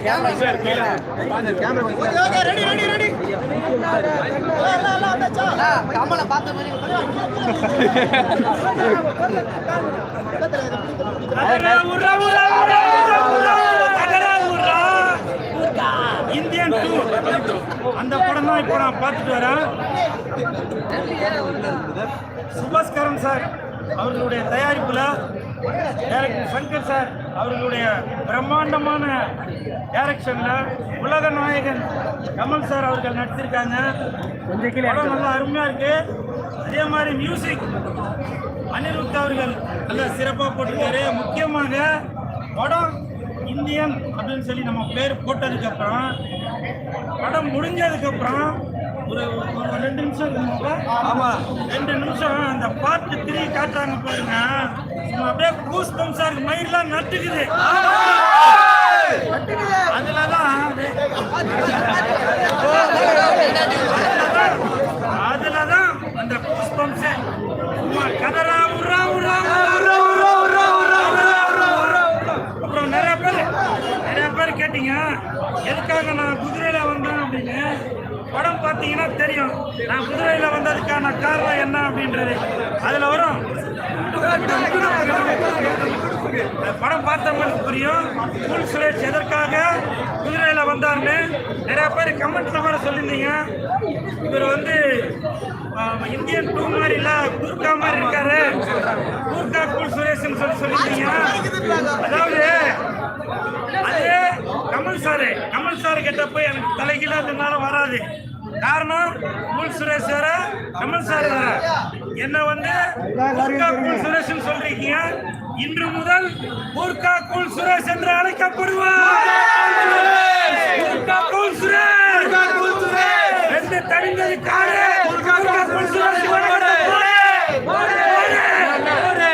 Camera camera ready ready ready கமலை பார்த்த மாதிரி Indian two அந்த படம் தான் இப்போ நான் பார்த்துட்டு வரேன் சுபாஸ்கரன் சார் அவர்களுடைய தயாரிப்பில் டைரக்டர் சங்கர் சார் அவர்களுடைய பிரம்மாண்டமான டைரக்ஷன்ல உலக நாயகன் கமல் சார் அவர்கள் நடிச்சிருக்காங்க. படம் நல்லா அருமையா இருக்கு. அதே மாதிரி மியூசிக் அனிருத் அவர்கள் நல்ல சிறப்பாக போட்டிருக்காரு. முக்கியமாக படம் இந்தியன் அப்படின்னு சொல்லி நம்ம பேர் போட்டதுக்கு அப்புறம் படம் முடிஞ்சதுக்கு அப்புறம் ஒரு ரெண்டு நிமிஷம் ரெண்டு நிமிஷம். அந்த பார்ட் த்ரீ காட்டுறாங்க பாருங்க. அப்படியே கூஸ் பம்ஸா இருக்கு. மயிரெல்லாம் நட்டுக்குது. அதுலதான் அதுலதான் பார்த்தீங்கன்னா தெரியும். நான் புதுவையில் வந்ததுக்கான காரணம் என்ன அப்படின்றது. அதில் வரும். படம் பார்த்தவங்களுக்கு புரியும். புல் சுரேஷ் எதற்காக குதிரையில் வந்தார்னு நிறைய பேர் கமெண்ட்ல கூட சொல்லியிருந்தீங்க. இவர் வந்து இந்தியன் டூ மாதிரி இல்லை கூர்க்கா மாதிரி இருக்காரு. கூர்க்கா கூல் சுரேஷ்னு சொல்லி சொல்லியிருந்தீங்க. அதாவது அதே கமல் சாரு. கமல் சார் கிட்ட போய் எனக்கு தலைகீழா அதனால வராது. காரணம் கூல் சுரேஷ் வேற கமல் சார் வேற என்ன வந்து கூர்க்கா கூல் சுரேஷ்னு சொல்றீங்க இன்று முதல் கூர்க்கா கூல் சுரேஷ் என்று அழைக்கப்படுவார் கூர்க்கா கூல் சுரேஷ் ரெண்டு தனிந்தது காரு கூர்க்கா கூல் சுரேஷ் ஓடு, ஓடு, ஓடு, ஓடு.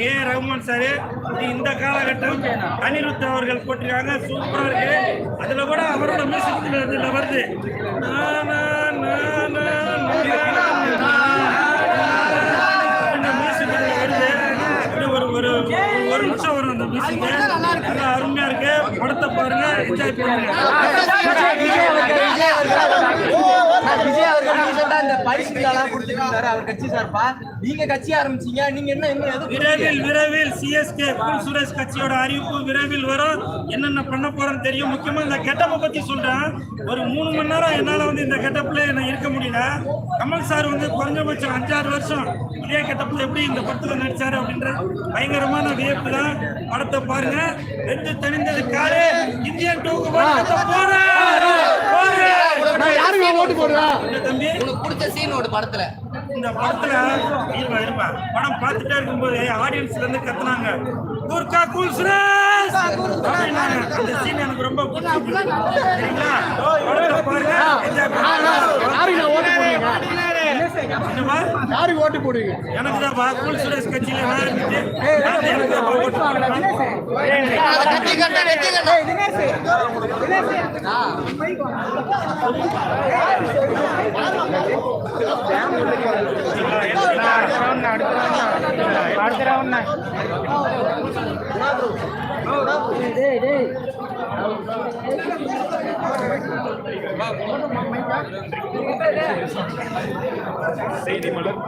ஏ ரஹ்மான் சார் இந்த காலகட்டம் அனிருத் அவர்கள் போட்டிருக்காங்க சூப்பரா இருக்கு. அதுல கூட அவரோட மியூசிக் வருது ஒரு ஒரு நிமிஷம் வரும் அந்த மியூசிக் நல்லா அருமையா இருக்கு படத்தை பாருங்க என்ஜாய் பண்ணுங்க அந்த பரிசுகளெல்லாம் இந்த கொடுத்துருக்காரு அவர் கட்சி சார்பா? நீங்க கட்சி ஆரம்பிச்சீங்க. நீங்க என்ன என்ன விரைவில் விரைவில் சிஎஸ்கே குல் சுரேஷ் கட்சியோட அறிவிப்பு விரைவில் வரும். என்னென்ன பண்ண போறோம் தெரியும். முக்கியமா இந்த கெட்டப்பை பத்தி சொல்றேன். ஒரு மூணு மணி நேரம் என்னால வந்து இந்த கெட்டப்ல என்ன இருக்க முடியல. கமல் சார் வந்து குறைஞ்சபட்சம் அஞ்சாறு வருஷம் இதே கெட்டப்ல எப்படி இந்த படத்துல நடிச்சாரு அப்படின்ற பயங்கரமான வியப்பு தான் படத்தை பாருங்க. ரெண்டு தனிந்தது காரு இந்தியன் டூக்கு போறேன். ஓட்டு போடுறா. உனக்கு பிடிச்ச சீன் ஒரு படத்துல. இந்த படத்துல படம் பார்த்துட்டே இருக்கும்போது ஆடியன்ஸ்ல இருந்து கத்துனாங்க. குர்கா குல்ஸ்ரா அந்த சீன் எனக்கு ரொம்ப யாருக்கு ஓட்டு போடுவீங்க எனக்கு தான் கூல் சுரேஷ் கட்சியில கண்டா வெற்றி கண்டா அடுத்த ரவுண்ட் செய்தி மலர்.